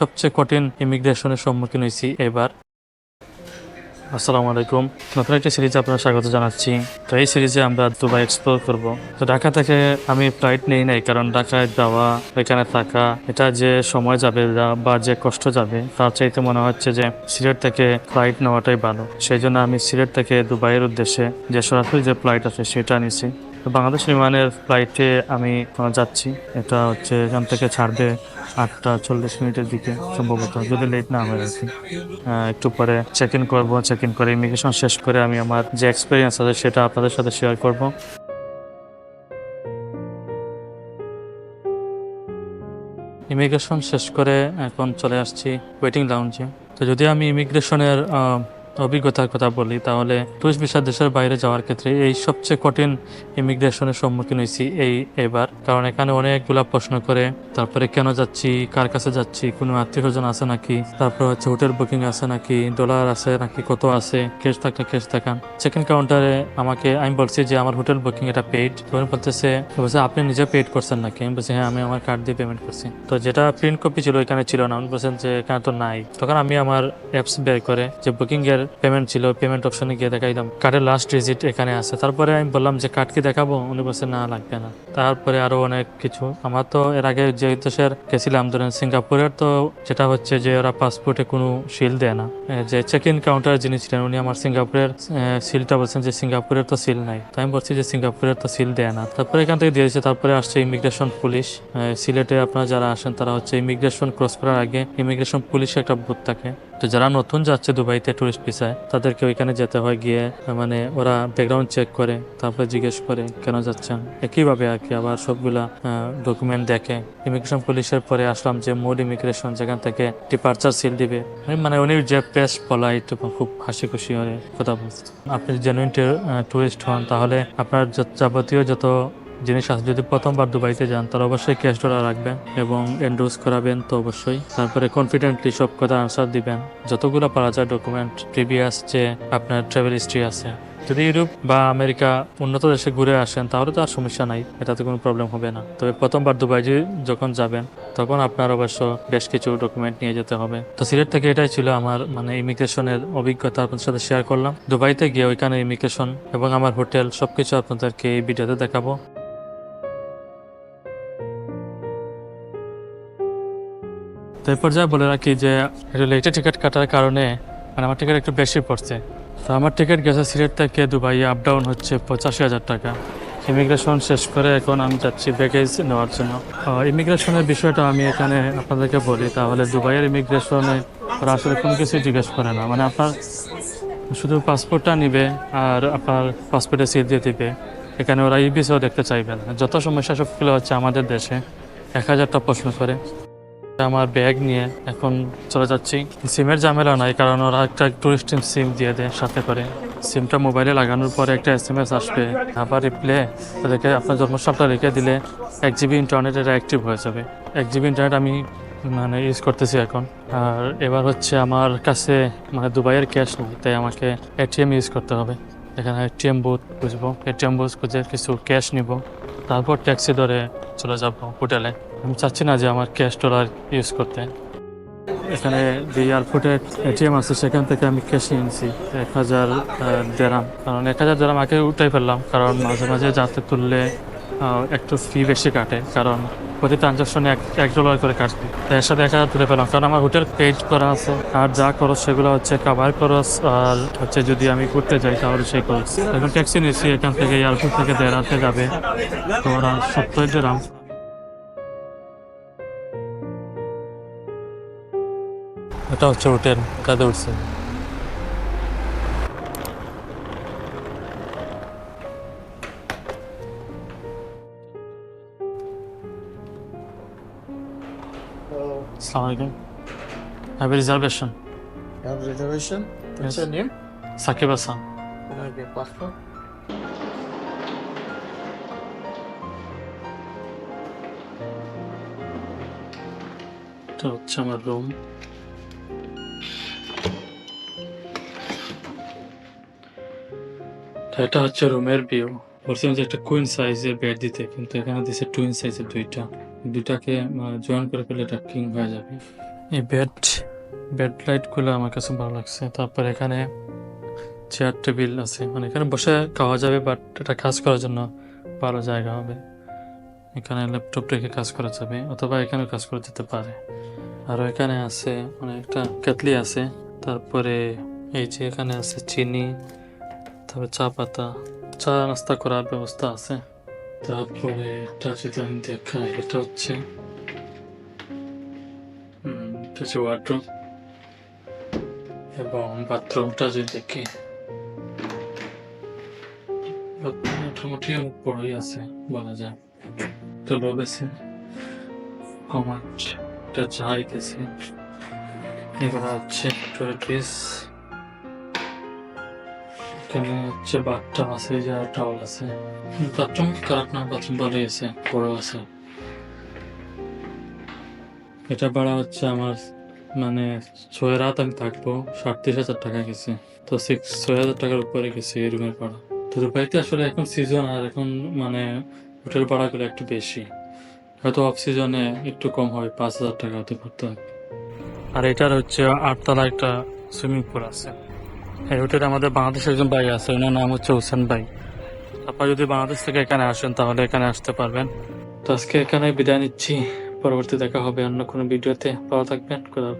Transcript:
সবচেয়ে কঠিন ইমিগ্রেশনের সম্মুখীন হয়েছি এবার। আসসালামু আলাইকুম নতুন একটা সিরিজে আপনার স্বাগত জানাচ্ছি। তো এই সিরিজে আমরা দুবাই এক্সপ্লোর করব। তো ঢাকা থেকে আমি ফ্লাইট নেই নাই, কারণ ঢাকায় যাওয়া, এখানে থাকা, এটা যে সময় যাবে বা যে কষ্ট যাবে, তার চাইতে মনে হচ্ছে যে সিলেট থেকে ফ্লাইট নেওয়াটাই ভালো। সেই জন্য আমি সিলেট থেকে দুবাইয়ের উদ্দেশ্যে যে সরাসরি যে ফ্লাইট আছে, সেটা নিছি তো বাংলাদেশ বিমানের ফ্লাইটে আমি যাচ্ছি। এটা হচ্ছে এখান থেকে ছাড়বে আটটা চল্লিশ মিনিটের দিকে সম্ভবত, যদি লেট না হয় কি একটু পরে চেক ইন করব চেক ইন করে ইমিগ্রেশন শেষ করে আমি আমার যে এক্সপিরিয়েন্স আছে সেটা আপনাদের সাথে শেয়ার করব। ইমিগ্রেশন শেষ করে এখন চলে আসছি ওয়েটিং লাউঞ্জে তো যদি আমি ইমিগ্রেশনের অভিজ্ঞতার কথা বলি, তাহলে টুরিস্ট ভিসা দেশের বাইরে যাওয়ার ক্ষেত্রে এই সবচেয়ে কঠিন ইমিগ্রেশনের সম্মুখীন হয়েছি এই এবার। কারণ এখানে অনেকগুলা প্রশ্ন করে, তারপরে কেন যাচ্ছি, কার কাছে যাচ্ছি, কোনো আত্মীয় স্বজন আছে নাকি, তারপর হচ্ছে হোটেল বুকিং আছে নাকি, ডলার আছে নাকি, কত আছে, ক্যাশ থাকলে ক্যাশ চেক ইন কাউন্টারে আমাকে, আমি বলছি যে আমার হোটেল বুকিং এটা পেইড তখন বলতেছে, বলছে, আপনি নিজে পেইড করছেন নাকি? আমি বলছি হ্যাঁ আমি আমার কার্ড দিয়ে পেমেন্ট করছি। তো যেটা প্রিন্ট কপি ছিল এখানে ছিল না। উনি বলছেন যে, এখানে তো নাই। তখন আমি আমার অ্যাপস বের করে যে বুকিং এর পেমেন্ট ছিল পেমেন্ট অপশনে গিয়ে দেখাইলাম। কার্ডের লাস্ট ডিজিট এখানে আছে। তারপরে আমি বললাম যে, কার্ড কি দেখাবো? উনি বলছে, না, লাগবে না। তারপরে আরও অনেক কিছু। আমার তো এর আগে যে দেশের গেছিলাম, ধরেন সিঙ্গাপুরের, তো যেটা হচ্ছে যে, ওরা পাসপোর্টে কোনো সিল দেয় না। যে চেক ইন কাউন্টার যিনি ছিলেন, উনি আমার সিঙ্গাপুরের সিলটা বলছেন যে, সিঙ্গাপুরের তো সিল নাই। তাই আমি বলছি যে, সিঙ্গাপুরের তো সিল দেয় না। তারপরে এখান থেকে দিয়েছে, তারপরে আসছে ইমিগ্রেশন পুলিশ সিলেটে আপনারা যারা আসেন, তারা হচ্ছে ইমিগ্রেশন ক্রস করার আগে ইমিগ্রেশন পুলিশ একটা বুথ থাকে। তো যারা নতুন যাচ্ছে দুবাইতে টুরিস্ট ভিসায় তাদেরকে ওইখানে যেতে হয় গিয়ে মানে ওরা ব্যাকগ্রাউন্ড চেক করে, তারপরে জিজ্ঞেস করে কেন যাচ্ছেন। একইভাবে আর কি, আবার সবগুলা ডকুমেন্ট দেখে। ইমিগ্রেশন পুলিশের পরে আসলাম যে মোড ইমিগ্রেশন যেখান থেকে ডিপার্চার সিল দিবে। মানে উনি যে পেস পলাইট খুব হাসি খুশি হয়ে কথা বলছে। আপনি জেনুইন টুরিস্ট হন, তাহলে আপনার যাবতীয় যত আছে যদি প্রথমবার দুবাইতে যান তাহলে অবশ্যই ক্যাশ ডলার রাখবেন এবং এন্ডোজ করাবেন তো অবশ্যই। তারপরে কনফিডেন্টলি সব কথা আনসার দিবেন। যতগুলো পারা যায় ডকুমেন্ট প্রিভিয়াস যে আপনার ট্রাভেল হিস্ট্রি আছে। যদি ইউরোপ বা আমেরিকা উন্নত দেশে ঘুরে আসেন, তাহলে তো আর সমস্যা নাই, এটাতে কোনো প্রবলেম হবে না। তবে প্রথমবার দুবাই যখন যাবেন, তখন আপনার অবশ্য বেশ কিছু ডকুমেন্ট নিয়ে যেতে হবে। তো সিলেট থেকে এটাই ছিল আমার মানে ইমিগ্রেশনের অভিজ্ঞতা আপনাদের সাথে শেয়ার করলাম। দুবাইতে গিয়ে ওইখানে ইমিগ্রেশন এবং আমার হোটেল সবকিছু আপনাদেরকে এই ভিডিওতে দেখাবো। তো এই বলে রাখি যে, একটু লেটে টিকিট কাটার কারণে মানে আমার টিকিট একটু বেশি পড়ছে। তো আমার টিকিট গেছে সিলেট থেকে দুবাই আপ ডাউন হচ্ছে পঁচাশি হাজার টাকা। ইমিগ্রেশন শেষ করে এখন আমি যাচ্ছি ব্যাগেজ নেওয়ার জন্য। ইমিগ্রেশনের বিষয়টা আমি এখানে আপনাদেরকে বলি, তাহলে দুবাইয়ের ইমিগ্রেশনে ওরা আসলে কোনো কিছু জিজ্ঞেস করে না। মানে আপনার শুধু পাসপোর্টটা নিবে আর আপনার পাসপোর্টে সিল দিয়ে দিবে। এখানে ওরা ইবিসিও দেখতে চাইবে না। যত সমস্যা সবগুলো হচ্ছে আমাদের দেশে। এক হাজারটা প্রশ্ন করে। আমার ব্যাগ নিয়ে এখন চলে যাচ্ছি। সিমের ঝামেলা নাই, কারণ ওরা একটা টুরিস্ট সিম দিয়ে দেয় সাথে করে। সিমটা মোবাইলে লাগানোর পরে একটা এস এম এস আসবে। আবার রিপ্লে তাদেরকে আপনার জন্মসালটা রেখে দিলে এক জিবি ইন্টারনেট এটা অ্যাক্টিভ হয়ে যাবে। এক জিবি ইন্টারনেট আমি মানে ইউজ করতেছি এখন। আর এবার হচ্ছে আমার কাছে মানে দুবাইয়ের ক্যাশ নেই, তাই আমাকে এটিএম ইউজ করতে হবে। এখানে এটিএম বুথ বুঝব এটিএম বুথ খুঁজে কিছু ক্যাশ নিব। তারপর ট্যাক্সি ধরে চলে যাব হোটেলে আমি চাচ্ছি না যে আমার ক্যাশ ডলার ইউজ করতে। এখানে যে এয়ারপোর্টে এটিএম আছে, সেখান থেকে আমি ক্যাশ নিয়েছি এক হাজার দেরাম। কারণ এক হাজার দেরাম আগে উঠাই ফেললাম, কারণ মাঝে মাঝে যাতে তুললে একটু ফি বেশি কাটে। কারণ প্রতি ট্রানজাকশনে এক এক ডলার করে কাটবে। তাই এর সাথে এক হাজার তুলে ফেলাম কারণ আমার হোটেল পেড করা আছে। আর যা খরচ, সেগুলো হচ্ছে কাভার খরচ, আর হচ্ছে যদি আমি ঘুরতে যাই, তাহলে সেই খরচ। এখন ট্যাক্সি নিয়েছি এখান থেকে এয়ারপোর্ট থেকে দেড়াতে যাবে। তো ওরা সত্তর দেরাম। এটা হচ্ছে হোটেল কাদে উঠছে Assalamualaikum. I have a reservation. You have reservation? What's Yes. your name? Sakib Hassan. Can I have passport? এটা হচ্ছে আমার এটা হচ্ছে রুমের ভিউ বলছিলাম যে একটা কুইন সাইজের বেড দিতে, কিন্তু এখানে দিছে টুইন সাইজের দুইটা। দুইটাকে জয়েন করে ফেলে এটা কিং হয়ে যাবে। এই বেড বেড লাইটগুলো আমার কাছে ভালো লাগছে। তারপর এখানে চেয়ার টেবিল আছে। মানে এখানে বসে খাওয়া যাবে বাট এটা কাজ করার জন্য ভালো জায়গা হবে। এখানে ল্যাপটপ রেখে কাজ করা যাবে, অথবা এখানেও কাজ করা যেতে পারে। আরও এখানে আছে একটা কেতলি আছে। তারপরে এই যে এখানে আছে চিনি তারপরে চা পাতা। চা নাস্তা করার ব্যবস্থা আছে। তারপরে এটা যদি আমি দেখাই, এটা হচ্ছে এটা হচ্ছে এবং বাথরুমটা যদি দেখি। মোটামুটি বড়ই আছে, বলা যায়। তো রয়েছে কমাট এটা চাইতেছে এগুলো হচ্ছে টয়লেট্রিস এখানে হচ্ছে বাথটাব আছে, যে টাওয়াল আছে। বাথরুম খারাপ আছে বড় আছে। এটা হচ্ছে আমার মানে ছয় রাত আমি থাকব সাতত্রিশ হাজার টাকা গেছে। তো সিক্স ছয় হাজার টাকার উপরে গেছে এই রুমের ভাড়া। তো দুবাইতে আসলে এখন সিজন আর এখন মানে হোটেল ভাড়াগুলো একটু বেশি। হয়তো অফ সিজনে একটু কম হয়, পাঁচ হাজার টাকা হতে পারতো। আর এটার হচ্ছে আটতলা একটা সুইমিং পুল আছে। এই হোটেলে আমাদের বাংলাদেশের একজন ভাই আছে ওনার নাম হচ্ছে হোসেন ভাই। আপনারা যদি বাংলাদেশ থেকে এখানে আসেন, তাহলে এখানে আসতে পারবেন। তো আজকে এখানে বিদায় নিচ্ছি। পরবর্তী দেখা হবে অন্য কোনো ভিডিওতে। ভালো থাকবেন। খোদা